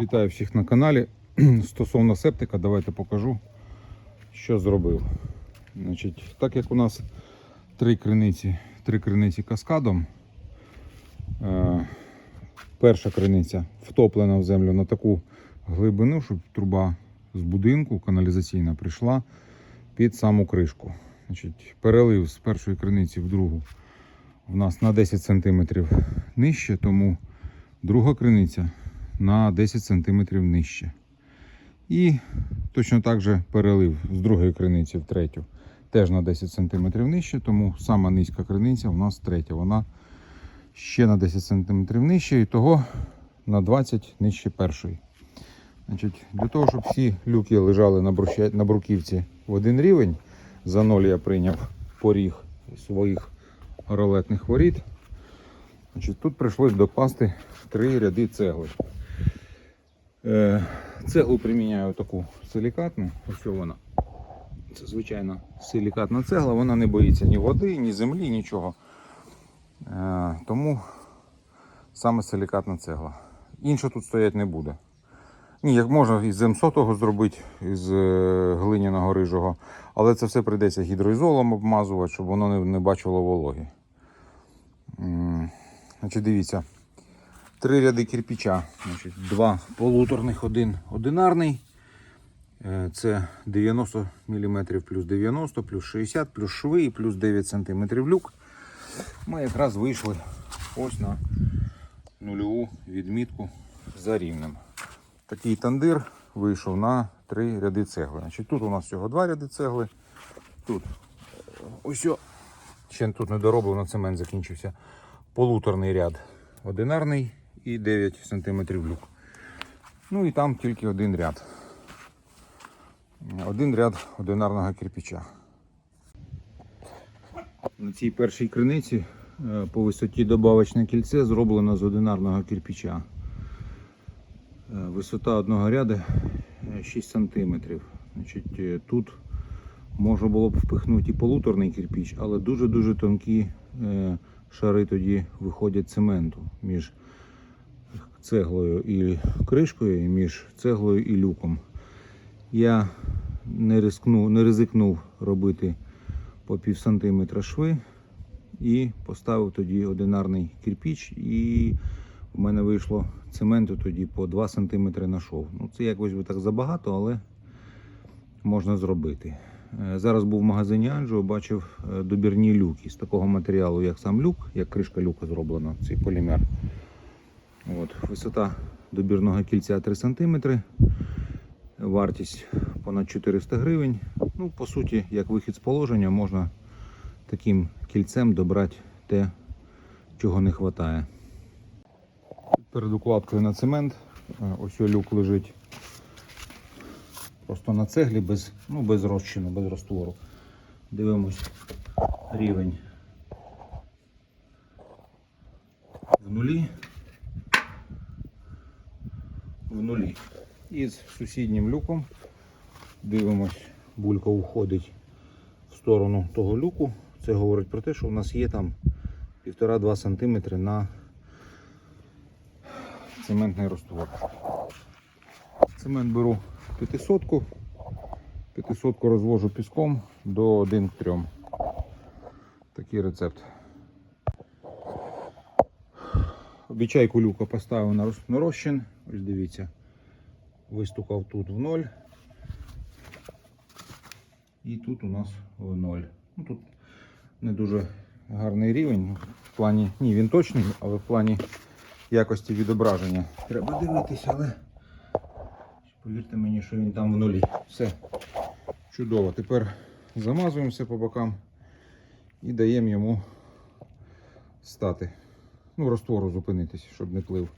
Вітаю всіх на каналі. Стосовно септика, давайте покажу, що зробив. Значить, так як у нас три криниці, три криниці каскадом. Е, перша криниця втоплена в землю на таку глибину, щоб труба з будинку каналізаційна прийшла під саму кришку. Значить, перелив з першої криниці в другу в нас на 10 см нижче, тому друга криниця на 10 см нижче. І точно так же перелив з другої криниці в третю теж на 10 см нижче, тому сама низька криниця у нас третя. Вона ще на 10 см нижче, і того на 20 нижче першої. Значить, Для того, щоб всі люки лежали на, бруківці в один рівень, за ноль я прийняв поріг своїх ролетних воріт. Значить, тут прийшлось докласти три ряди цегли. Е, цеглу приміняю таку силікатну, ось вона. Це звичайно силікатна цегла, вона не боїться ні води, ні землі, нічого. Е, тому саме силікатна цегла. Інша тут стояти не буде. Ні, як можна із М100 зробити, із е, глиняного рижого, але це все прийдеться гідроізолом обмазувати, щоб воно не бачило вологи. Значить, дивіться, три ряди кирпича. Значить, два полуторних, один одинарний. Е, Це 90 мм плюс 90, плюс 60, плюс шви і плюс 9 см люк. Ми якраз вийшли ось на нульову відмітку за рівнем. Такий тандир вийшов на три ряди цегли. Значить, тут у нас всього два ряди цегли. Тут е, ось ще тут не дороблено, цемент закінчився. Полуторний ряд одинарний і 9 см люк. Ну і там тільки один ряд. Один ряд одинарного кирпича. На цій першій криниці е, по висоті добавочне кільце зроблено з одинарного кирпича. Е, Висота одного ряду е, 6 см. Значить, е, тут можна було б впихнути і полуторний кирпич, але дуже-дуже тонкі е, шари тоді виходять цементу між цеглою і кришкою, і між цеглою і люком. Я не рискнув, не ризикнув робити по пів сантиметра шви і поставив тоді одинарний кирпіч, і в мене вийшло цементу тоді по 2 см на шов. Ну, це якось би так забагато, але можна зробити. Е, Зараз був в магазині Анджо, бачив е, добірні люки з такого матеріалу, як сам люк, як кришка люка зроблена, цей полімер. От, висота добірного кільця 3 см. Вартість понад 400 гривень. Ну, по суті, як вихід з положення, можна таким кільцем добрати те, чого не вистачає. Перед укладкою на цемент. е, Ось люк лежить просто на цеглі без, ну, без розчину, без роствору. Дивимось рівень в нулі. В нулі. І з сусіднім люком дивимось, булька уходить в сторону того люку. Це говорить про те, що у нас є там 1,5-2 см на цементний раствор. Цемент беру 500 500 розвожу піском до 1 к 3. Такий рецепт. Обічайку люка поставив на розчин. Ось дивіться. Вистукав тут в 0. І тут у нас в 0. Ну, тут не дуже гарний рівень. В плані, ні, він точний, але в плані якості відображення. Треба дивитися, але повірте мені, що він там в нулі. Все чудово. Тепер замазуємо все по бокам і даємо йому стати. Ну, роствору зупинитись, щоб не плив.